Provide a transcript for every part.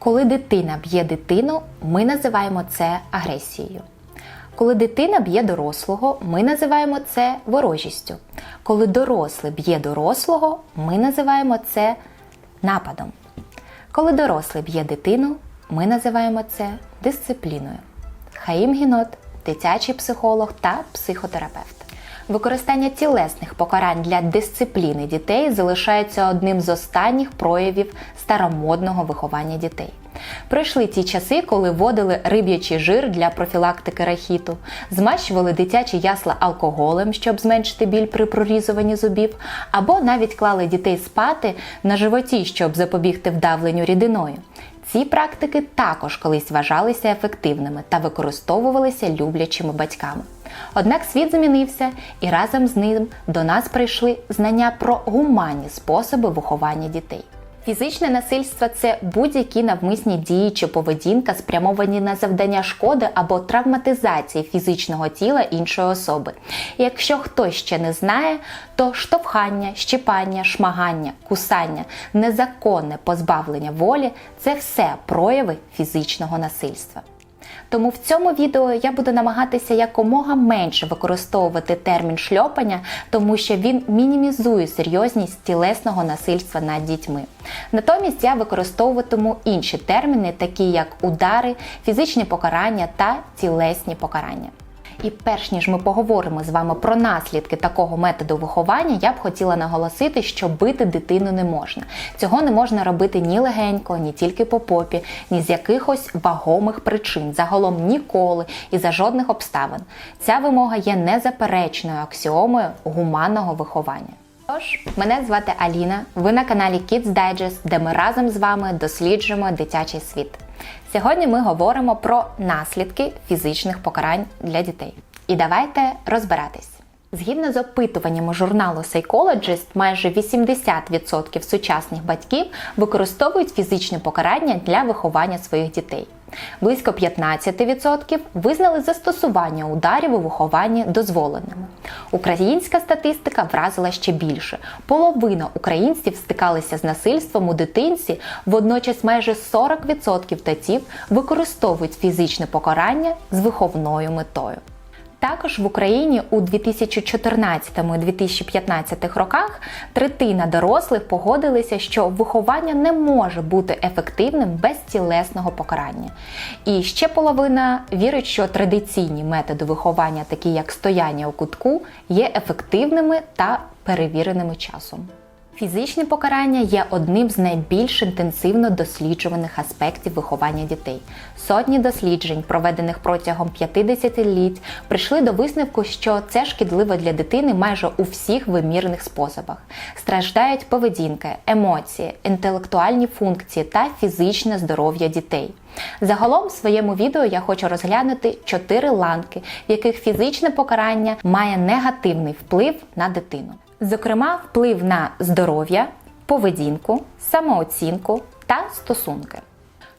Коли дитина б'є дитину, ми називаємо це агресією. Коли дитина б'є дорослого, ми називаємо це ворожістю. Коли дорослий б'є дорослого, ми називаємо це нападом. Коли дорослий б'є дитину, ми називаємо це дисципліною. Хаїм Гінот, дитячий психолог та психотерапевт. Використання тілесних покарань для дисципліни дітей залишається одним з останніх проявів старомодного виховання дітей. Пройшли ті часи, коли вводили риб'ячий жир для профілактики рахіту, змащували дитячі ясла алкоголем, щоб зменшити біль при прорізуванні зубів, або навіть клали дітей спати на животі, щоб запобігти вдавленню рідиною. Ці практики також колись вважалися ефективними та використовувалися люблячими батьками. Однак світ змінився, і разом з ним до нас прийшли знання про гуманні способи виховання дітей. Фізичне насильство це будь-які навмисні дії чи поведінка, спрямовані на завдання шкоди або травматизації фізичного тіла іншої особи. І якщо хтось ще не знає, то штовхання, щіпання, шмагання, кусання, незаконне позбавлення волі це все прояви фізичного насильства. Тому в цьому відео я буду намагатися якомога менше використовувати термін шльопання, тому що він мінімізує серйозність тілесного насильства над дітьми. Натомість я використовуватиму інші терміни, такі як удари, фізичні покарання та тілесні покарання. І перш ніж ми поговоримо з вами про наслідки такого методу виховання, я б хотіла наголосити, що бити дитину не можна. Цього не можна робити ні легенько, ні тільки по попі, ні з якихось вагомих причин, загалом ніколи і за жодних обставин. Ця вимога є незаперечною аксіомою гуманного виховання. Тож, мене звати Аліна. Ви на каналі Kids Digest, де ми разом з вами досліджуємо дитячий світ. Сьогодні ми говоримо про наслідки фізичних покарань для дітей. І давайте розбиратись. Згідно з опитуваннями журналу Psychologist, майже 80% сучасних батьків використовують фізичні покарання для виховання своїх дітей. Близько 15% визнали застосування ударів у вихованні дозволеними. Українська статистика вразила ще більше. Половина українців стикалися з насильством у дитинці, водночас майже 40% татів використовують фізичне покарання з виховною метою. Також в Україні у 2014 і 2015 роках третина дорослих погодилися, що виховання не може бути ефективним без тілесного покарання. І ще половина вірить, що традиційні методи виховання, такі як стояння у кутку, є ефективними та перевіреними часом. Фізичні покарання є одним з найбільш інтенсивно досліджуваних аспектів виховання дітей. Сотні досліджень, проведених протягом 50 літ, прийшли до висновку, що це шкідливо для дитини майже у всіх вимірних способах. Страждають поведінка, емоції, інтелектуальні функції та фізичне здоров'я дітей. Загалом в своєму відео я хочу розглянути чотири ланки, в яких фізичне покарання має негативний вплив на дитину. Зокрема, вплив на здоров'я, поведінку, самооцінку та стосунки.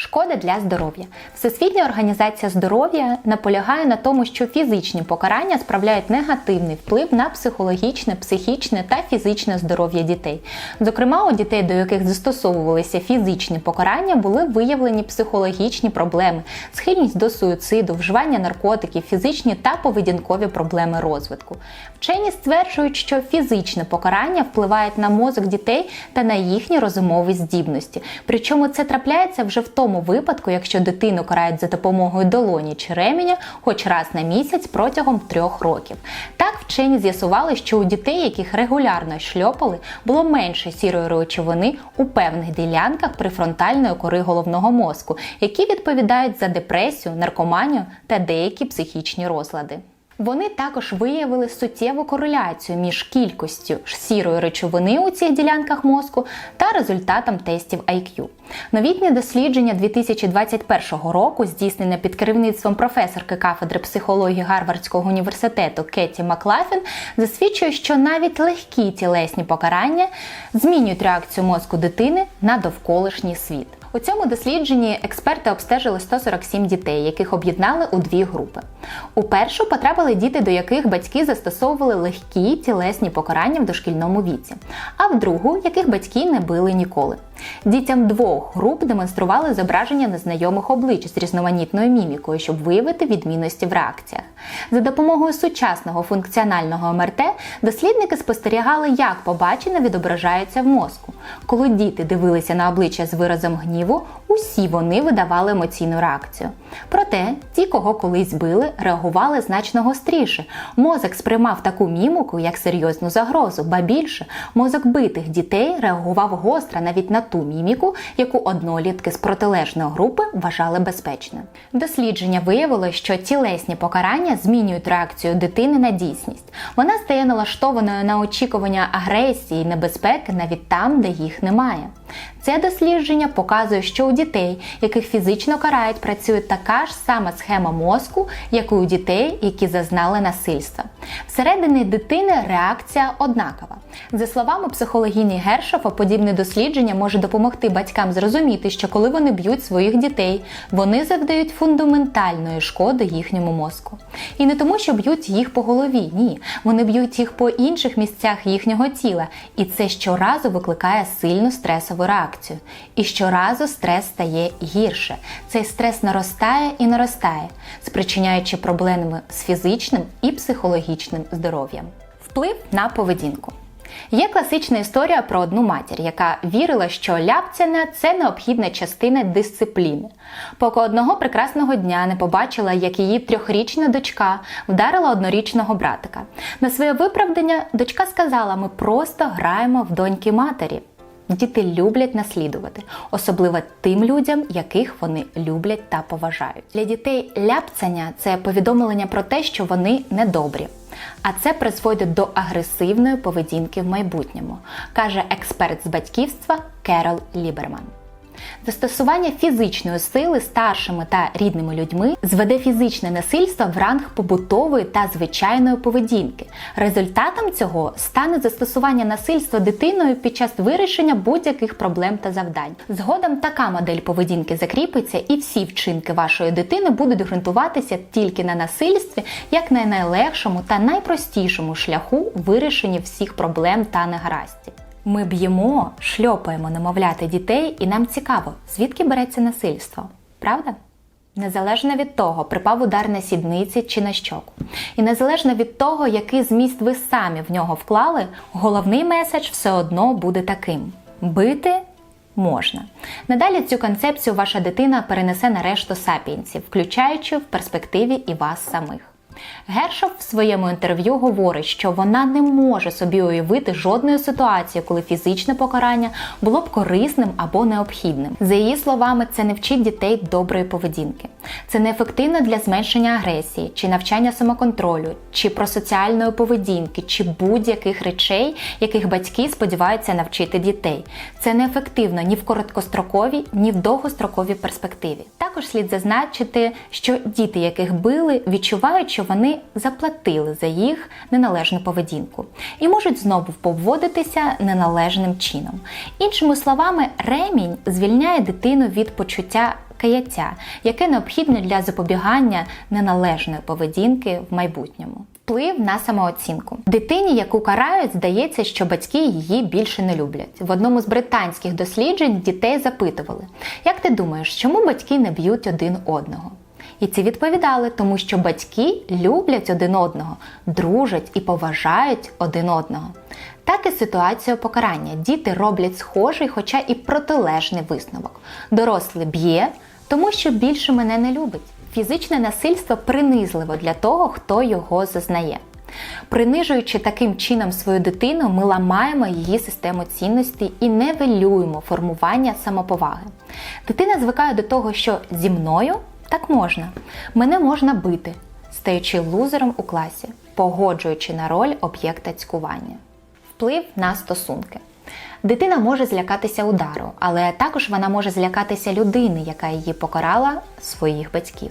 Шкода для здоров'я. Всесвітня організація здоров'я наполягає на тому, що фізичні покарання справляють негативний вплив на психологічне, психічне та фізичне здоров'я дітей. Зокрема, у дітей, до яких застосовувалися фізичні покарання, були виявлені психологічні проблеми, схильність до суїциду, вживання наркотиків, фізичні та поведінкові проблеми розвитку. Вчені стверджують, що фізичне покарання впливають на мозок дітей та на їхні розумові здібності. Причому це трапляється вже в тому випадку, якщо дитину карають за допомогою долоні чи ременя хоч раз на місяць протягом трьох років. Так вчені з'ясували, що у дітей, яких регулярно шльопали, було менше сірої речовини у певних ділянках прифронтальної кори головного мозку, які відповідають за депресію, наркоманію та деякі психічні розлади. Вони також виявили суттєву кореляцію між кількістю сірої речовини у цих ділянках мозку та результатом тестів IQ. Новітнє дослідження 2021 року, здійснене під керівництвом професорки кафедри психології Гарвардського університету Кетті Маклафін, засвідчує, що навіть легкі тілесні покарання змінюють реакцію мозку дитини на довколишній світ. У цьому дослідженні експерти обстежили 147 дітей, яких об'єднали у дві групи. У першу потрапили діти, до яких батьки застосовували легкі тілесні покарання в дошкільному віці, а в другу, яких батьки не били ніколи. Дітям двох груп демонстрували зображення незнайомих облич з різноманітною мімікою, щоб виявити відмінності в реакціях. За допомогою сучасного функціонального МРТ дослідники спостерігали, як побачене відображається в мозку. Коли діти дивилися на обличчя з виразом гніву, усі вони видавали емоційну реакцію. Проте ті, кого колись били, реагували значно гостріше. Мозок сприймав таку міміку як серйозну загрозу, ба більше мозок битих дітей реагував гостро навіть на ту міміку, яку однолітки з протилежної групи вважали безпечною. Дослідження виявило, що тілесні покарання змінюють реакцію дитини на дійсність. Вона стає налаштованою на очікування агресії і небезпеки навіть там, де їх немає. Це дослідження показує, що у дітей, яких фізично карають, працює така ж сама схема мозку, як і у дітей, які зазнали насильства. Всередині дитини реакція однакова. За словами психологіні Гершофа, подібне дослідження може допомогти батькам зрозуміти, що коли вони б'ють своїх дітей, вони завдають фундаментальної шкоди їхньому мозку. І не тому, що б'ють їх по голові, ні, вони б'ють їх по інших місцях їхнього тіла, і це щоразу викликає сильну стресову реакцію. І щоразу стрес стає гірше. Цей стрес наростає і наростає, спричиняючи проблеми з фізичним і психологічним здоров'ям. Вплив на поведінку. Є класична історія про одну матір, яка вірила, що ляпцяна це необхідна частина дисципліни. Поки одного прекрасного дня не побачила, як її трьохрічна дочка вдарила однорічного братика. На своє виправдання дочка сказала: ми просто граємо в доньки матері. Діти люблять наслідувати, особливо тим людям, яких вони люблять та поважають. Для дітей ляпцання це повідомлення про те, що вони недобрі. А це призводить до агресивної поведінки в майбутньому, каже експерт з батьківства Керол Ліберман. Застосування фізичної сили старшими та рідними людьми зведе фізичне насильство в ранг побутової та звичайної поведінки. Результатом цього стане застосування насильства дитиною під час вирішення будь-яких проблем та завдань. Згодом така модель поведінки закріпиться, і всі вчинки вашої дитини будуть ґрунтуватися тільки на насильстві, як на найлегшому та найпростішому шляху вирішення всіх проблем та негараздів. Ми б'ємо, шльопаємо немовляти дітей, і нам цікаво, звідки береться насильство, правда? Незалежно від того, припав удар на сідниці чи на щоку. І незалежно від того, який зміст ви самі в нього вклали, головний меседж все одно буде таким: бити можна. Надалі цю концепцію ваша дитина перенесе на решту сапіенсів, включаючи в перспективі і вас самих. Гершов в своєму інтерв'ю говорить, що вона не може собі уявити жодної ситуації, коли фізичне покарання було б корисним або необхідним. За її словами, це не вчить дітей доброї поведінки. Це неефективно для зменшення агресії, чи навчання самоконтролю, чи про соціальної поведінки, чи будь-яких речей, яких батьки сподіваються навчити дітей. Це неефективно ні в короткостроковій, ні в довгостроковій перспективі. Також слід зазначити, що діти, яких били, відчувають, що вони заплатили за їх неналежну поведінку і можуть знову поводитися неналежним чином. Іншими словами, ремінь звільняє дитину від почуття каяття, яке необхідне для запобігання неналежної поведінки в майбутньому. Вплив на самооцінку дитині, яку карають, здається, що батьки її більше не люблять. В одному з британських досліджень дітей запитували: як ти думаєш, чому батьки не б'ють один одного? І ці відповідали, тому що батьки люблять один одного, дружать і поважають один одного. Так і ситуація покарання. Діти роблять схожий, хоча і протилежний висновок. Дорослий б'є, тому що більше мене не любить. Фізичне насильство принизливо для того, хто його зазнає. Принижуючи таким чином свою дитину, ми ламаємо її систему цінностей і невелюємо формування самоповаги. Дитина звикає до того, що зі мною так можна. Мене можна бити, стаючи лузером у класі, погоджуючи на роль об'єкта цькування. Вплив на стосунки. Дитина може злякатися удару, але також вона може злякатися людини, яка її покарала своїх батьків.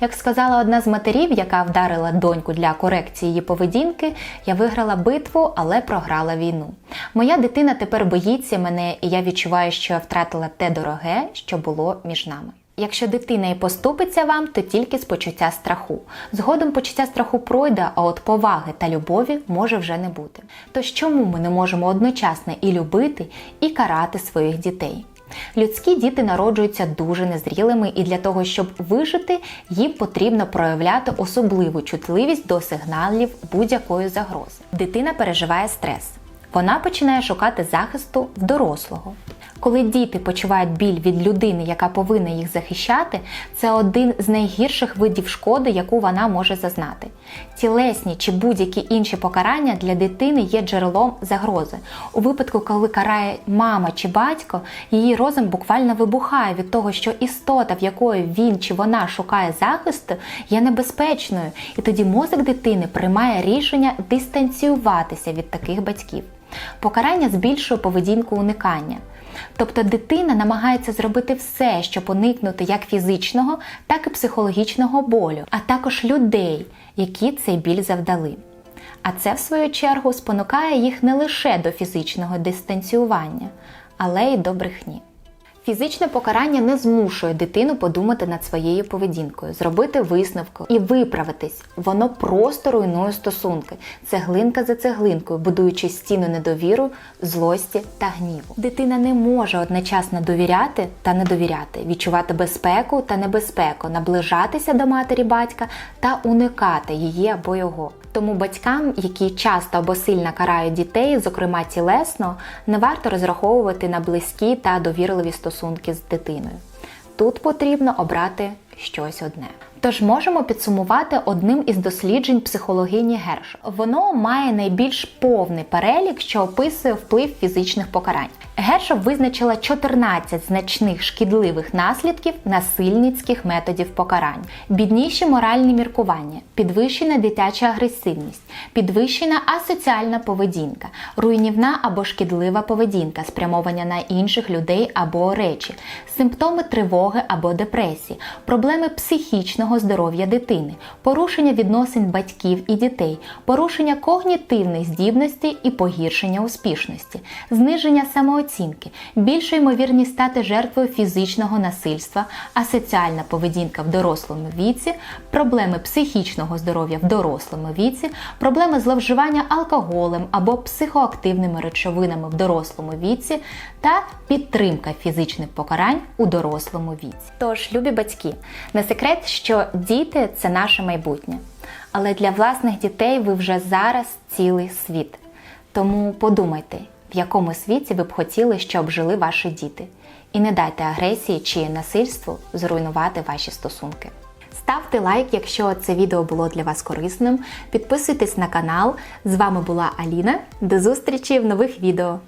Як сказала одна з матерів, яка вдарила доньку для корекції її поведінки, я виграла битву, але програла війну. Моя дитина тепер боїться мене, і я відчуваю, що я втратила те дороге, що було між нами. Якщо дитина і поступиться вам, то тільки з почуття страху. Згодом почуття страху пройде, а от поваги та любові може вже не бути. Тож чому ми не можемо одночасно і любити, і карати своїх дітей? Людські діти народжуються дуже незрілими, і для того, щоб вижити, їм потрібно проявляти особливу чутливість до сигналів будь-якої загрози. Дитина переживає стрес. Вона починає шукати захисту в дорослого. Коли діти почувають біль від людини, яка повинна їх захищати, це один з найгірших видів шкоди, яку вона може зазнати. Тілесні чи будь-які інші покарання для дитини є джерелом загрози. У випадку, коли карає мама чи батько, її розум буквально вибухає від того, що істота, в якої він чи вона шукає захисту, є небезпечною, і тоді мозок дитини приймає рішення дистанціюватися від таких батьків. Покарання збільшує поведінку уникання. Тобто дитина намагається зробити все, щоб уникнути як фізичного, так і психологічного болю, а також людей, які цей біль завдали. А це, в свою чергу, спонукає їх не лише до фізичного дистанціювання, але й до брехні. Фізичне покарання не змушує дитину подумати над своєю поведінкою, зробити висновку і виправитись. Воно просто руйнує стосунки, цеглинка за цеглинкою, будуючи стіну недовіру, злості та гніву. Дитина не може одночасно довіряти та не довіряти, відчувати безпеку та небезпеку, наближатися до матері батька та уникати її або його. Тому батькам, які часто або сильно карають дітей, зокрема тілесно, не варто розраховувати на близькі та довірливі стосунки з дитиною. Тут потрібно обрати щось одне. Тож можемо підсумувати одним із досліджень психологині Герш. Воно має найбільш повний перелік, що описує вплив фізичних покарань. Герша визначила 14 значних шкідливих наслідків насильницьких методів покарань: бідніші моральні міркування, підвищена дитяча агресивність, підвищена асоціальна поведінка, руйнівна або шкідлива поведінка, спрямовання на інших людей або речі, симптоми тривоги або депресії, проблеми психічного здоров'я дитини, порушення відносин батьків і дітей, порушення когнітивних здібностей і погіршення успішності, зниження самооцінки, більша ймовірність стати жертвою фізичного насильства, асоціальна поведінка в дорослому віці, проблеми психічного здоров'я в дорослому віці, проблеми зловживання алкоголем або психоактивними речовинами в дорослому віці та підтримка фізичних покарань у дорослому віці. Тож, любі батьки, не секрет, що діти це наше майбутнє. Але для власних дітей ви вже зараз цілий світ. Тому подумайте, в якому світі ви б хотіли, щоб жили ваші діти. І не дайте агресії чи насильству зруйнувати ваші стосунки. Ставте лайк, якщо це відео було для вас корисним. Підписуйтесь на канал. З вами була Аліна. До зустрічі в нових відео.